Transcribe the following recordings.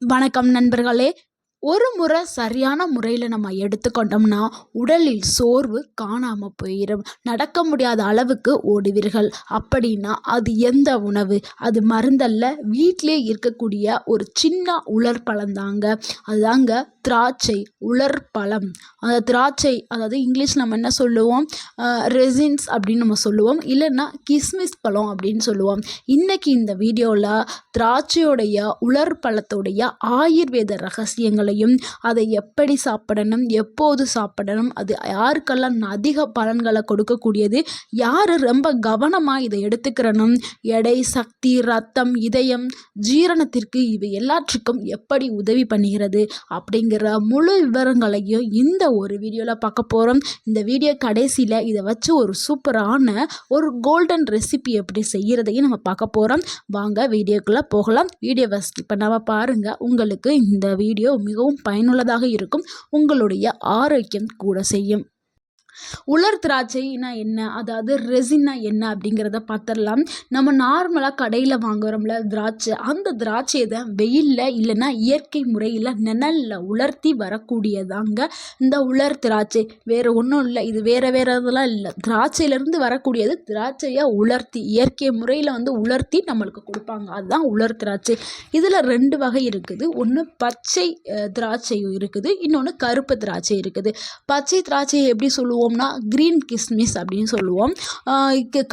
வணக்கம் நண்பர்களே. ஒரு முறை சரியான முறையில் நம்ம எடுத்துக்கொண்டோம்னா உடலில் சோர்வு காணாமல் போயிடும் நடக்க முடியாத அளவுக்கு ஓடுவீர்கள். அப்படின்னா அது எந்த உணவு? அது மருந்தல்ல. வீட்டிலே இருக்கக்கூடிய ஒரு சின்ன உலர் பழந்தாங்க அதுதாங்க திராட்சை உலர் பழம் அந்த திராட்சை அதாவது இங்கிலீஷ் நம்ம என்ன சொல்லுவோம்? ரெசின்ஸ் அப்படின்னு நம்ம சொல்லுவோம். இல்லைன்னா கிஸ்மிஸ் பழம் அப்படின்னு சொல்லுவோம். இன்றைக்கி இந்த வீடியோவில் திராட்சையுடைய உலர் பழத்தோடைய ஆயுர்வேத பலன்களையும் அதை எப்படி சாப்பிடணும் எப்போது சாப்பிடணும் அது யாருக்கெல்லாம் அதிக பலன்களை கொடுக்கக்கூடியது யார் ரொம்ப கவனமாக இதை எடுத்துக்கிறனும் எடை சக்தி ரத்தம் இதயம் ஜீரணத்திற்கு இவை எல்லாற்றுக்கும் எப்படி உதவி பண்ணுகிறது அப்படிங்கிற முழு விவரங்களையும் இந்த ஒரு வீடியோவில் பார்க்க போகிறோம் இந்த வீடியோ கடைசியில் இதை வச்சு ஒரு சூப்பரான ஒரு கோல்டன் ரெசிபி எப்படி செய்கிறதையும் நம்ம பார்க்க போகிறோம் வாங்க வீடியோக்குள்ளே போகலாம். வீடியோவை ஸ்கிப் பண்ணாமல் பாருங்கள் உங்களுக்கு இந்த வீடியோ மிகவும் பயனுள்ளதாக இருக்கும். உங்களுடைய ஆரோக்கியம் கூட செய்யும். உலர் திராட்சைனா என்ன? அதாவது ரெசின்னா என்ன அப்படிங்கிறத பார்த்துடலாம். நம்ம நார்மலாக கடையில் வாங்குறோம்ல திராட்சை. அந்த திராட்சையை தான் வெயிலில் இல்லைன்னா இயற்கை முறையில் நிழலில் உலர்த்தி வரக்கூடியதாங்க இந்த உலர் திராட்சை. வேறு ஒன்றும் இல்லை. இது வேறு வேறு இதெல்லாம் இல்லை. திராட்சையிலேருந்து வரக்கூடியது திராட்சையை உலர்த்தி இயற்கை முறையில் வந்து உலர்த்தி நம்மளுக்கு கொடுப்பாங்க. அதுதான் உலர் திராட்சை. இதில் ரெண்டு வகை இருக்குது. ஒன்று பச்சை திராட்சை இருக்குது. இன்னொன்று கருப்பு திராட்சை இருக்குது. பச்சை திராட்சையை எப்படி சொல்லுவோம்? சொல்லுவோம்னா க்ரீன் கிஸ்மிஸ் அப்படின்னு சொல்லுவோம்.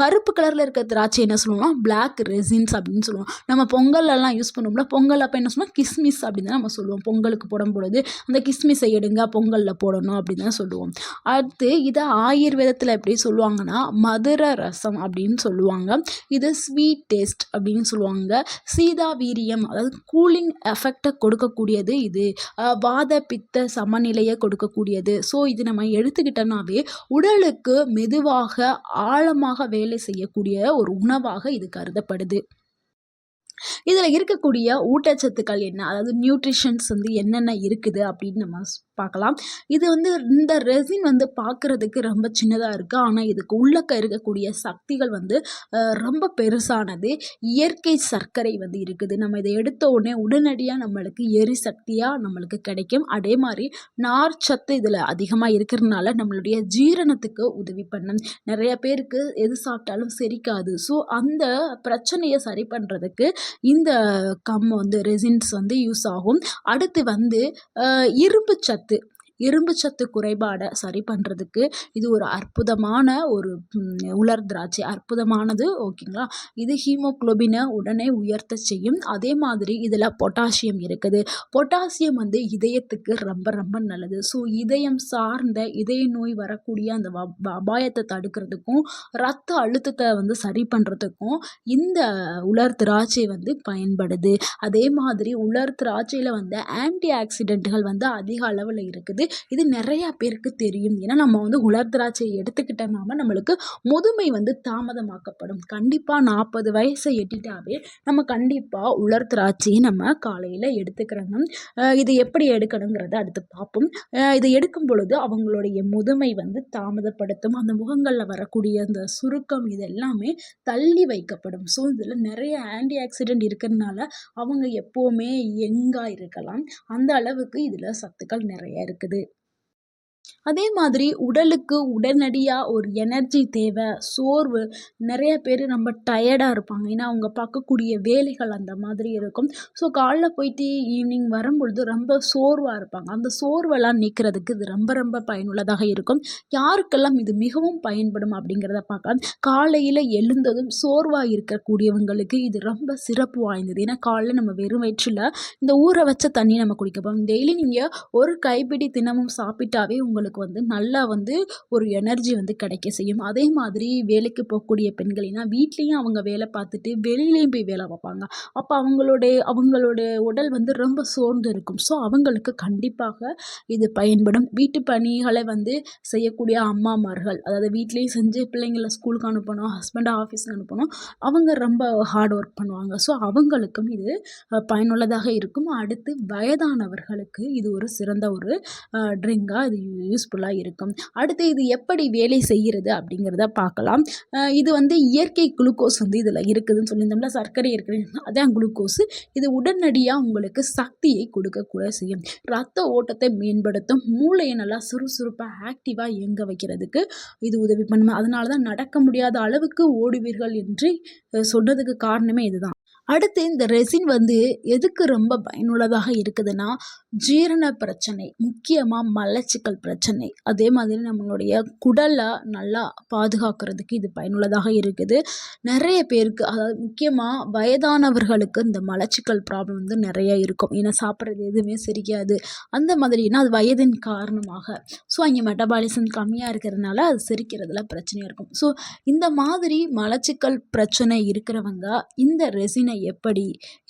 கருப்பு கலரில் இருக்க திராட்சை என்ன சொல்லுவோம்னா பிளாக் ரெசின்ஸ் அப்படின்னு சொல்லுவோம். நம்ம பொங்கல்லாம் யூஸ் பண்ணுவோம்ல பொங்கல் அப்போ என்ன சொல்லுவோம்? கிஸ்மிஸ் அப்படின்னு தான் நம்ம சொல்லுவோம். பொங்கலுக்கு போடும்பொழுது அந்த கிஸ்மிஸை எடுங்க பொங்கலில் போடணும் அப்படின்னு தான் சொல்லுவோம். அடுத்து இதை ஆயுர்வேதத்தில் எப்படி சொல்லுவாங்கன்னா மதுர ரசம் அப்படின்னு சொல்லுவாங்க. இது ஸ்வீட் டேஸ்ட் அப்படின்னு சொல்லுவாங்க. சீதா வீரியம் அதாவது கூலிங் எஃபெக்டை கொடுக்கக்கூடியது இது. வாத பித்த சமநிலையை கொடுக்கக்கூடியது. ஸோ இது நம்ம எடுத்துக்கிட்டோம்னாவே உடலுக்கு மெதுவாக ஆழமாக வேலை செய்யக்கூடிய ஒரு உணவாக இது கருதப்படுது. இதில் இருக்கக்கூடிய ஊட்டச்சத்துக்கள் என்ன? அதாவது நியூட்ரிஷன்ஸ் வந்து என்னென்ன இருக்குது அப்படின்னு நம்ம பார்க்கலாம். இது வந்து இந்த ரெசின் வந்து பார்க்குறதுக்கு ரொம்ப சின்னதாக இருக்குது ஆனால் இதுக்கு உள்ளக்க இருக்கக்கூடிய சக்திகள் வந்து ரொம்ப பெருசானது. இயற்கை சர்க்கரை வந்து இருக்குது. நம்ம இதை எடுத்த உடனே உடனடியாக நம்மளுக்கு எரிசக்தியாக நம்மளுக்கு கிடைக்கும். அதே மாதிரி நார் சத்து இதில் அதிகமாக இருக்கிறதுனால நம்மளுடைய ஜீரணத்துக்கு உதவி பண்ணும். நிறைய பேருக்கு எது சாப்பிட்டாலும் செரிக்காது. ஸோ அந்த பிரச்சனையை சரி பண்ணுறதுக்கு இந்த கம் வந்து ரெசின்ஸ் வந்து யூஸ் ஆகும். அடுத்து வந்து இரும்பு சத்து de இரும்பு சத்து குறைபாடை சரி பண்ணுறதுக்கு இது ஒரு அற்புதமான ஒரு உலர் திராட்சை. அற்புதமானது. ஓகேங்களா? இது ஹீமோக்ளோபினை உடனே உயர்த்த செய்யும். அதே மாதிரி இதில் பொட்டாசியம் இருக்குது. பொட்டாசியம் வந்து இதயத்துக்கு ரொம்ப ரொம்ப நல்லது. ஸோ இதயம் சார்ந்த இதய நோய் வரக்கூடிய அந்த அபாயத்தை தடுக்கிறதுக்கும் ரத்த அழுத்தத்தை வந்து சரி பண்ணுறதுக்கும் இந்த உலர் திராட்சை வந்து பயன்படுது. அதே மாதிரி உலர் திராட்சையில் வந்து ஆன்டி ஆக்சிடென்ட்கள் வந்து அதிக அளவில் இருக்குது. இது நிறையா பேருக்கு தெரியும். ஏன்னா நம்ம வந்து உலர் திராட்சை எடுத்துக்கிட்டோம்னாம நம்மளுக்கு முதுமை வந்து தாமதமாக்கப்படும். கண்டிப்பாக நாற்பது வயசை எட்டிட்டாவே நம்ம கண்டிப்பாக உலர் திராட்சையை நம்ம காலையில் எடுத்துக்கிறணும். இது எப்படி எடுக்கணுங்கிறத அடுத்து பார்ப்போம். இதை எடுக்கும் பொழுது அவங்களுடைய முதுமை வந்து தாமதப்படுத்தும். அந்த முகங்களில் வரக்கூடிய அந்த சுருக்கம் இது எல்லாமே தள்ளி வைக்கப்படும். ஸோ இதில் நிறைய ஆன்டி ஆக்சிடென்ட் இருக்கிறதுனால அவங்க எப்போவுமே எங்காக இருக்கலாம். அந்த அளவுக்கு இதில் சத்துக்கள் நிறைய இருக்குது. அதே மாதிரி உடலுக்கு உடனடியாக ஒரு எனர்ஜி தேவை சோர்வு நிறைய பேர் ரொம்ப டயர்டாக இருப்பாங்க. ஏன்னா அவங்க பார்க்கக்கூடிய வேலைகள் அந்த மாதிரி இருக்கும். ஸோ காலைல போயிட்டு ஈவினிங் வரும்பொழுது ரொம்ப சோர்வாக இருப்பாங்க. அந்த சோர்வெல்லாம் நீக்கிறதுக்கு இது ரொம்ப ரொம்ப பயனுள்ளதாக இருக்கும். யாருக்கெல்லாம் இது மிகவும் பயன்படும் அப்படிங்கிறத பார்க்கலாம். காலையில் எழுந்ததும் சோர்வாக இருக்கக்கூடியவங்களுக்கு இது ரொம்ப சிறப்பு வாய்ந்தது. ஏன்னா காலையில் நம்ம வெறும் வயிற்றில் இந்த ஊற வச்ச தண்ணி நம்ம குடிக்க போகிறோம் டெய்லி நீங்கள் ஒரு கைப்பிடி தினமும் சாப்பிட்டாவே உங்களுக்கு வந்து நல்லா வந்து ஒரு எனர்ஜி வந்து கிடைக்க செய்யும். அதே மாதிரி வேலைக்கு போகக்கூடிய பெண்கள் வீட்லேயும் அவங்க வேலை பார்த்துட்டு வெளியிலையும் போய் வேலை பார்ப்பாங்க. அப்போ அவங்களுடைய அவங்களுடைய உடல் வந்து ரொம்ப சோர்ந்து இருக்கும். ஸோ அவங்களுக்கு கண்டிப்பாக இது பயன்படும். வீட்டு பணிகளை வந்து செய்யக்கூடிய அம்மாமார்கள் அதாவது வீட்லேயும் செஞ்சு பிள்ளைங்களை ஸ்கூலுக்கு அனுப்பணும் ஹஸ்பண்டை ஆஃபீஸுக்கு அனுப்பணும் அவங்க ரொம்ப ஹார்ட் ஒர்க் பண்ணுவாங்க. ஸோ அவங்களுக்கும் இது பயனுள்ளதாக இருக்கும். அடுத்து வயதானவர்களுக்கு இது ஒரு சிறந்த ஒரு ட்ரிங்காக இது யூஸ்ஃபுல்லாக இருக்கும். அடுத்து இது எப்படி வேலை செய்கிறது அப்படிங்கிறத பார்க்கலாம். இது வந்து இயற்கை குளுக்கோஸ் வந்து இதில் இருக்குதுன்னு சொல்லியிருந்தோம்ல சர்க்கரை இருக்குது அதான் குளுக்கோஸ். இது உடனடியாக உங்களுக்கு சக்தியை கொடுக்கக்கூட செய்யும். ரத்த ஓட்டத்தை மேம்படுத்தும். மூளையை நல்லா சுறுசுறுப்பாக ஆக்டிவாக இயங்க வைக்கிறதுக்கு இது உதவி பண்ணும். அதனால தான் நடக்க முடியாத அளவுக்கு ஓடுவீர்கள் என்று சொன்னதுக்கு காரணமே இதுதான். அடுத்து இந்த ரெசின் வந்து எதுக்கு ரொம்ப பயனுள்ளதாக இருக்குதுன்னா ஜீரண பிரச்சனை முக்கியமாக மலச்சிக்கல் பிரச்சனை. அதே மாதிரி நம்மளுடைய குடலை நல்லா பாதுகாக்கிறதுக்கு இது பயனுள்ளதாக இருக்குது. நிறைய பேருக்கு அதாவது முக்கியமாக வயதானவர்களுக்கு இந்த மலச்சிக்கல் ப்ராப்ளம் வந்து நிறைய இருக்கும். ஏன்னா சாப்பிட்றது எதுவுமே சரியாது அந்த மாதிரினா அது வயதின் காரணமாக. ஸோ அங்கே மெட்டபாலிசம் கம்மியாக இருக்கிறதுனால அது செரிக்கிறதுல பிரச்சனையாக இருக்கும். ஸோ இந்த மாதிரி மலச்சிக்கல் பிரச்சனை இருக்கிறவங்க இந்த ரெசினை எப்படி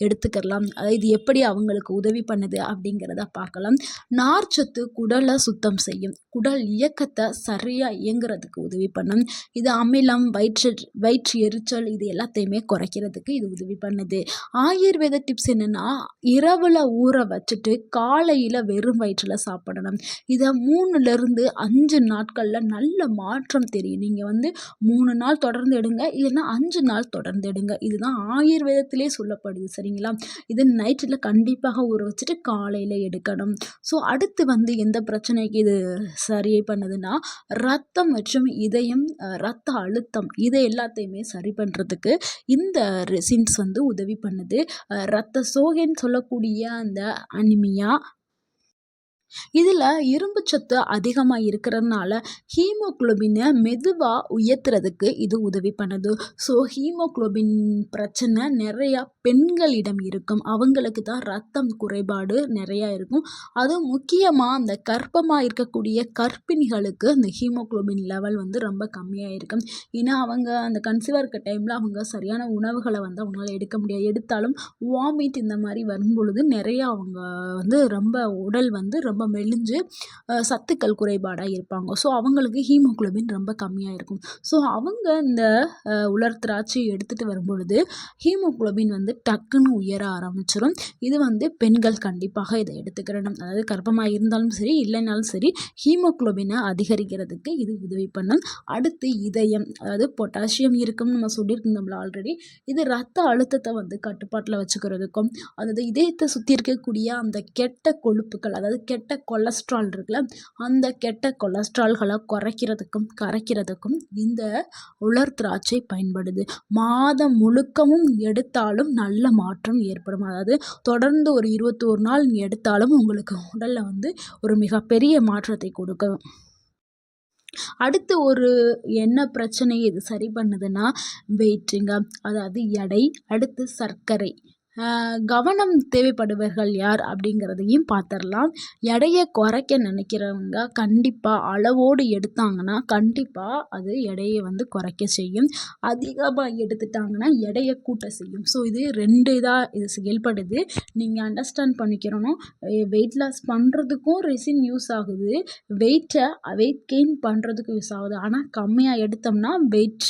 எடுத்துக்கலாம்? அதாவது இது எப்படி அவங்களுக்கு உதவி பண்ணுது அப்படிங்கிறத பார்க்கலாம். நார்ச்சத்து குடலை சுத்தம் செய்யும். குடல் இயக்கத்தை சரியாக இயங்குறதுக்கு உதவி பண்ணும். இது அமிலம் வயிற்று வயிற்று எரிச்சல் இது எல்லாத்தையுமே குறைக்கிறதுக்கு இது உதவி பண்ணுது. ஆயுர்வேத டிப்ஸ் என்னென்னா இரவில் ஊற வச்சுட்டு காலையில் வெறும் வயிற்றில் சாப்பிடணும். இதை மூணுலேருந்து அஞ்சு நாட்களில் நல்ல மாற்றம் தெரியும். நீங்கள் வந்து மூணு நாள் தொடர்ந்து எடுங்க இல்லைன்னா அஞ்சு நாள் தொடர்ந்து எடுங்க. இதுதான் ஆயுர்வேதத்திலே சொல்லப்படுது சரிங்களா? இது நைட்டில் கண்டிப்பாக ஊற வச்சுட்டு காலையில் எடுக்கணும். ஸோ அடுத்து வந்து எந்த பிரச்சனைக்கு இது சரி பண்ணுதுன்னா ரத்தம் மற்றும் இதயம் ரத்த அழுத்தம் இதை எல்லாத்தையுமே சரி பண்ணுறதுக்கு இந்த ரெசின்ஸ் வந்து உதவி பண்ணுது. ரத்த சோகைன்னு சொல்லக்கூடிய அந்த அனிமியா இதில் இரும்பு சத்து அதிகமாக இருக்கிறதுனால ஹீமோகுளோபினை மெதுவாக உயர்த்துறதுக்கு இது உதவி பண்ணுது. ஸோ ஹீமோகுளோபின் பிரச்சனை நிறையா பெண்களிடம் இருக்கும். அவங்களுக்கு தான் ரத்தம் குறைபாடு நிறையா இருக்கும். அதுவும் முக்கியமாக அந்த கர்ப்பமாக இருக்கக்கூடிய கர்ப்பிணிகளுக்கு அந்த ஹீமோகுளோபின் லெவல் வந்து ரொம்ப கம்மியாக இருக்கும் ஏன்னா அவங்க அந்த கன்சீவாக இருக்க டைமில் அவங்க சரியான உணவுகளை வந்து அவங்களால எடுக்க முடியாது. எடுத்தாலும் வாமிட் இந்த மாதிரி வரும்பொழுது நிறையா அவங்க வந்து ரொம்ப உடல் வந்து ரொம்ப மெலிஞ்சு சத்துக்கள் குறைபாடாக இருப்பாங்க. ஸோ அவங்களுக்கு ஹீமோகுளோபின் ரொம்ப கம்மியாக இருக்கும். ஸோ அவங்க இந்த உலர் திராட்சை எடுத்துகிட்டு வரும்பொழுது ஹீமோகுளோபின் வந்து டக்குன்னு உயர ஆரம்பிச்சிடும் இது வந்து பெண்கள் கண்டிப்பாக இதை எடுத்துக்கிறணும் அதாவது கர்ப்பமாக இருந்தாலும் சரி இல்லைனாலும் சரி ஹீமோகுளோபினை அதிகரிக்கிறதுக்கு இது உதவி பண்ணும். அடுத்து இதயம் அதாவது பொட்டாசியம் இருக்கும்னு நம்ம சொல்லியிருந்தோம்ல ஆல்ரெடி இது ரத்த அழுத்தத்தை வந்து கட்டுப்பாட்டில் வச்சுக்கிறதுக்கும் அதாவது இதயத்தை சுற்றி இருக்கக்கூடிய அந்த கெட்ட கொழுப்புகள் அதாவது கெட்ட கெட்ட கொலஸ்ட்ரால் இருக்குல்ல அந்த கெட்ட கொலஸ்ட்ரால்களை குறைக்கிறதுக்கும் கரைக்கிறதுக்கும் இந்த உலர் திராட்சை பயன்படுது. மாதம் முழுக்கமும் எடுத்தாலும் நல்ல மாற்றம் ஏற்படும். அதாவது தொடர்ந்து ஒரு இருபத்தோரு நாள் எடுத்தாலும் உங்களுக்கு உடலில் வந்து ஒரு மிகப்பெரிய மாற்றத்தை கொடுக்கும். அடுத்து ஒரு என்ன பிரச்சனை இது சரி பண்ணுதுன்னா வெயிட்டுங்க அதாவது எடை அடுத்து சர்க்கரை. கவனம் தேவைப்படுபவர்கள் யார் அப்படிங்கிறதையும் பார்த்துடலாம் எடையை குறைக்க நினைக்கிறவங்க கண்டிப்பாக அளவோடு எடுத்தாங்கன்னா கண்டிப்பாக அது எடையை வந்து குறைக்க செய்யும். அதிகமாக எடுத்துட்டாங்கன்னா எடையை கூட்ட செய்யும். ஸோ இது ரெண்டு இதாக இது செயல்படுது. நீங்கள் அண்டர்ஸ்டாண்ட் பண்ணிக்கிறணும் வெயிட் லாஸ் பண்ணுறதுக்கும் ரெசின் யூஸ் ஆகுது. வெயிட்டை வெயிட் கெயின் பண்ணுறதுக்கும் யூஸ் ஆகுது. ஆனால் கம்மியாக எடுத்தோம்னா வெயிட்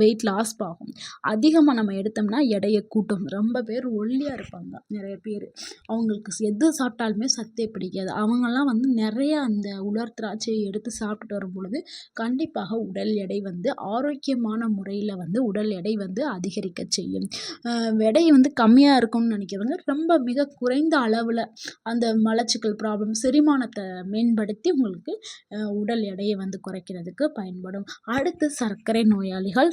வெயிட் லாஸ் ஆகும் அதிகமாக நம்ம எடுத்தோம்னா எடையை கூட்டும். ரொம்ப பேர் ஒல்லியாக இருப்பாங்க நிறைய பேர். அவங்களுக்கு எது சாப்பிட்டாலுமே சத்தே பிடிக்காது. அவங்கெல்லாம் வந்து நிறைய அந்த உலர் திராட்சையை எடுத்து சாப்பிட்டுட்டு வரும் பொழுது கண்டிப்பாக உடல் எடை வந்து ஆரோக்கியமான முறையில் வந்து உடல் எடை வந்து அதிகரிக்க செய்யும். எடை வந்து கம்மியாக இருக்கும்னு நினைக்கிறவங்க ரொம்ப மிக குறைந்த அளவில் அந்த மலச்சிக்கல் ப்ராப்ளம் செரிமானத்தை மேம்படுத்தி உங்களுக்கு உடல் எடையை வந்து குறைக்கிறதுக்கு பயன்படும். அடுத்து சர்க்கரை நோயாளிகள்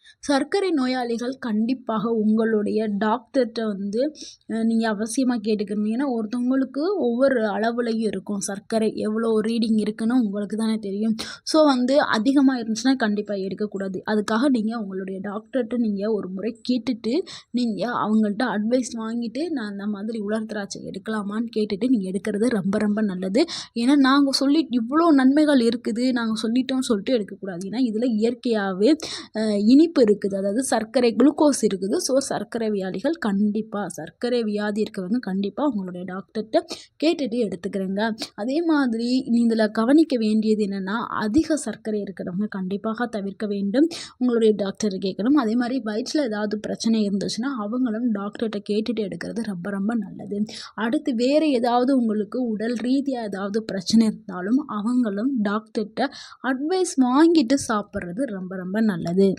சர்க்கரை நோயாளிகள் கண்டிப்பாக உங்களுடைய டாக்டர்கிட்ட வந்து நீங்கள் அவசியமாக கேட்டுக்கணும். ஏன்னா ஒருத்தவங்களுக்கு ஒவ்வொரு அளவுலையும் இருக்கும். சர்க்கரை எவ்வளோ ரீடிங் இருக்குன்னு உங்களுக்கு தானே தெரியும். ஸோ வந்து அதிகமாக இருந்துச்சுன்னா கண்டிப்பாக எடுக்கக்கூடாது. அதுக்காக நீங்கள் உங்களுடைய டாக்டர்கிட்ட நீங்கள் ஒரு முறை கேட்டுட்டு நீங்கள் அவங்கள்ட்ட அட்வைஸ் வாங்கிட்டு நான் அந்த மாதிரி உலர் திராட்சை எடுக்கலாமான்னு கேட்டுட்டு நீங்கள் எடுக்கிறது ரொம்ப ரொம்ப நல்லது. ஏன்னா நாங்கள் சொல்லி இவ்வளோ நன்மைகள் இருக்குது. நாங்கள் சொல்லிட்டோம்னு சொல்லிட்டு எடுக்கக்கூடாது. ஏன்னா இதில் இயற்கையாகவே இனிப்பு இருக்குது. அதாவது சர்க்கரை குளுக்கோஸ் இருக்குது. ஸோ சர்க்கரை வியாதிகள் கண்டிப்பாக சர்க்கரை வியாதி இருக்கவங்க கண்டிப்பாக உங்களுடைய டாக்டர்கிட்ட கேட்டுட்டு எடுத்துக்கிறேங்க. அதே மாதிரி இதில் கவனிக்க வேண்டியது என்னென்னா அதிக சர்க்கரை இருக்கிறவங்க கண்டிப்பாக தவிர்க்க வேண்டும். உங்களுடைய டாக்டரை கேட்கணும். அதே மாதிரி வயிற்றில் ஏதாவது பிரச்சனை இருந்துச்சுன்னா அவங்களும் டாக்டர்கிட்ட கேட்டுட்டு எடுக்கிறது ரொம்ப ரொம்ப நல்லது. அடுத்து வேறு ஏதாவது உங்களுக்கு உடல் ரீதியாக ஏதாவது பிரச்சனை இருந்தாலும் அவங்களும் டாக்டர்கிட்ட அட்வைஸ் வாங்கிட்டு சாப்பிட்றது ரொம்ப ரொம்ப நல்லது.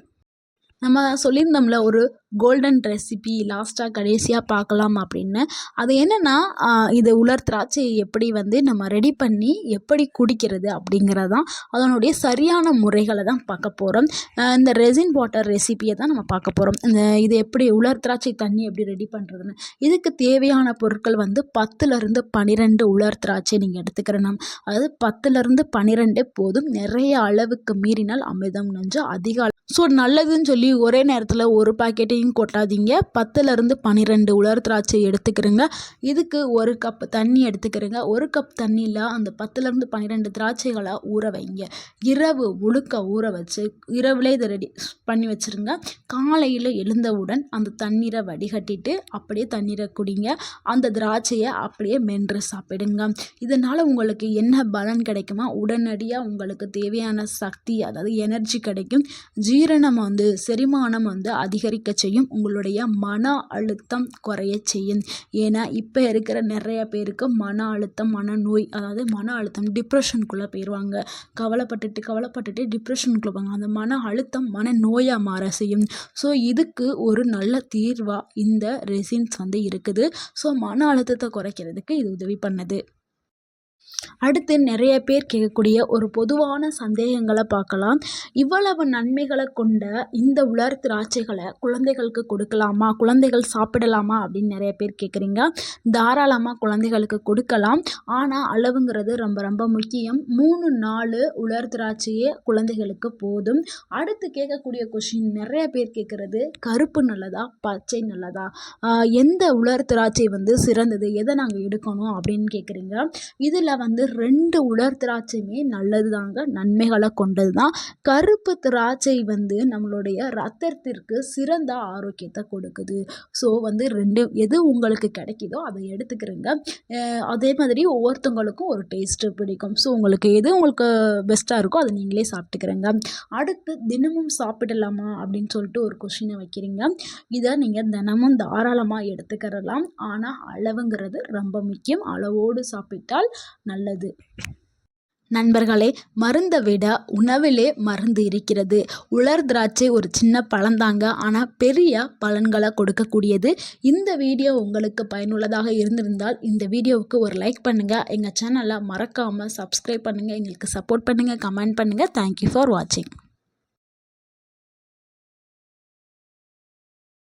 நம்ம சொல்லியிருந்தோம்ல ஒரு கோல்டன் ரெசிபி லாஸ்ட்டாக கடைசியாக பார்க்கலாம் அப்படின்னு. அது என்னென்னா இது உலர் திராட்சையை எப்படி வந்து நம்ம ரெடி பண்ணி எப்படி குடிக்கிறது அப்படிங்கிறதான் அதனுடைய சரியான முறைகளை தான் பார்க்க போகிறோம் இந்த ரெசின் வாட்டர் ரெசிபியை தான் நம்ம பார்க்க போகிறோம் இந்த இது எப்படி உலர் திராட்சை தண்ணி எப்படி ரெடி பண்ணுறதுன்னு இதுக்கு தேவையான பொருட்கள் வந்து பத்துலேருந்து பன்னிரெண்டு உலர் திராட்சை நீங்கள் எடுத்துக்கிறணும். அதாவது பத்துலேருந்து பன்னிரெண்டு போதும். நிறைய அளவுக்கு மீறினால் அமிர்தம் நஞ்சு அதிக ஸோ நல்லதுன்னு சொல்லி ஒரே நேரத்தில் ஒரு பாக்கெட்டையும் கொட்டாதீங்க. பத்துலேருந்து பன்னிரெண்டு உலர் திராட்சை எடுத்துக்கிறேங்க. இதுக்கு ஒரு கப் தண்ணி எடுத்துக்கிறேங்க. ஒரு கப் தண்ணியில் அந்த பத்துலேருந்து பன்னிரெண்டு திராட்சைகளை ஊற வைங்க. இரவு முழுக்க ஊற வச்சு இரவுலே இதை ரெடி பண்ணி வச்சுருங்க. காலையில் எழுந்தவுடன் அந்த தண்ணீரை வடிகட்டிட்டு அப்படியே தண்ணீரை குடிங்க. அந்த திராட்சையை அப்படியே மென்று சாப்பிடுங்க. இதனால் உங்களுக்கு என்ன பலன் கிடைக்குமா? உடனடியாக உங்களுக்கு தேவையான சக்தி அதாவது எனர்ஜி கிடைக்கும். ஜீரணம் வந்து செரிமானம் வந்து அதிகரிக்க செய்யும். உங்களுடைய மன அழுத்தம் குறைய செய்யும். ஏன்னா இப்போ இருக்கிற நிறைய பேருக்கு மன அழுத்தம் மனநோய் அதாவது மன அழுத்தம் டிப்ரெஷனுக்குள்ளே போயிடுவாங்க கவலைப்பட்டுட்டு கவலைப்பட்டுட்டு டிப்ரெஷனுக்குள்ளே போவாங்க. அந்த மன அழுத்தம் மன நோயாக மாற செய்யும். ஸோ இதுக்கு ஒரு நல்ல தீர்வாக இந்த ரெசின்ஸ் வந்து இருக்குது. ஸோ மன அழுத்தத்தை குறைக்கிறதுக்கு இது உதவி பண்ணுது. அடுத்து நிறைய பேர் கேட்கக்கூடிய ஒரு பொதுவான சந்தேகங்களை பார்க்கலாம். இவ்வளவு நன்மைகளை கொண்ட இந்த உலர் திராட்சைகளை குழந்தைகளுக்கு கொடுக்கலாமா? குழந்தைகள் சாப்பிடலாமா? அப்படின்னு நிறைய பேர் கேட்குறீங்க. தாராளமாக குழந்தைகளுக்கு கொடுக்கலாம். ஆனால் அளவுங்கிறது ரொம்ப ரொம்ப முக்கியம். மூணு நாலு உலர் திராட்சையே குழந்தைகளுக்கு போதும். அடுத்து கேட்கக்கூடிய கொஷின் நிறைய பேர் கேட்குறது கருப்பு நல்லதா? பச்சை நல்லதா? எந்த உலர் திராட்சை வந்து சிறந்தது? எதை நாங்கள் எடுக்கணும்? அப்படின்னு கேட்குறீங்க. இதில் வந்து ரெண்டு உலர் திராட்சையுமே நல்லது தாங்க நன்மைகளை கொண்டது தான் கருப்பு திராட்சை வந்து நம்மளுடைய ரத்தத்திற்கு சிறந்த ஆரோக்கியத்தை கொடுக்குது. ஸோ வந்து ரெண்டு எது உங்களுக்கு கிடைக்குதோ அதை எடுத்துக்கிறேங்க. அதே மாதிரி ஒவ்வொருத்தவங்களுக்கும் ஒரு டேஸ்ட்டு பிடிக்கும். ஸோ உங்களுக்கு எது உங்களுக்கு பெஸ்ட்டாக இருக்கோ அதை நீங்களே சாப்பிட்டுக்கிறேங்க. அடுத்து தினமும் சாப்பிடலாமா அப்படின்னு சொல்லிட்டு ஒரு கொஷினை வைக்கிறீங்க. இதை நீங்கள் தினமும் தாராளமாக எடுத்துக்கிறலாம். ஆனால் அளவுங்கிறது ரொம்ப முக்கியம். அளவோடு சாப்பிட்டால் நல்லது. நண்பர்களே மருந்தை விட உணவிலே மருந்து இருக்கிறது. உலர் திராட்சை ஒரு சின்ன பழந்தாங்க ஆனால் பெரிய பலன்களை கொடுக்கக்கூடியது. இந்த வீடியோ உங்களுக்கு பயனுள்ளதாக இருந்திருந்தால் இந்த வீடியோவுக்கு ஒரு லைக் பண்ணுங்கள் எங்கள் சேனலை மறக்காமல் சப்ஸ்கிரைப் பண்ணுங்கள் எங்களுக்கு சப்போர்ட் பண்ணுங்கள் கமெண்ட் பண்ணுங்கள் தேங்க்யூ ஃபார் வாட்சிங்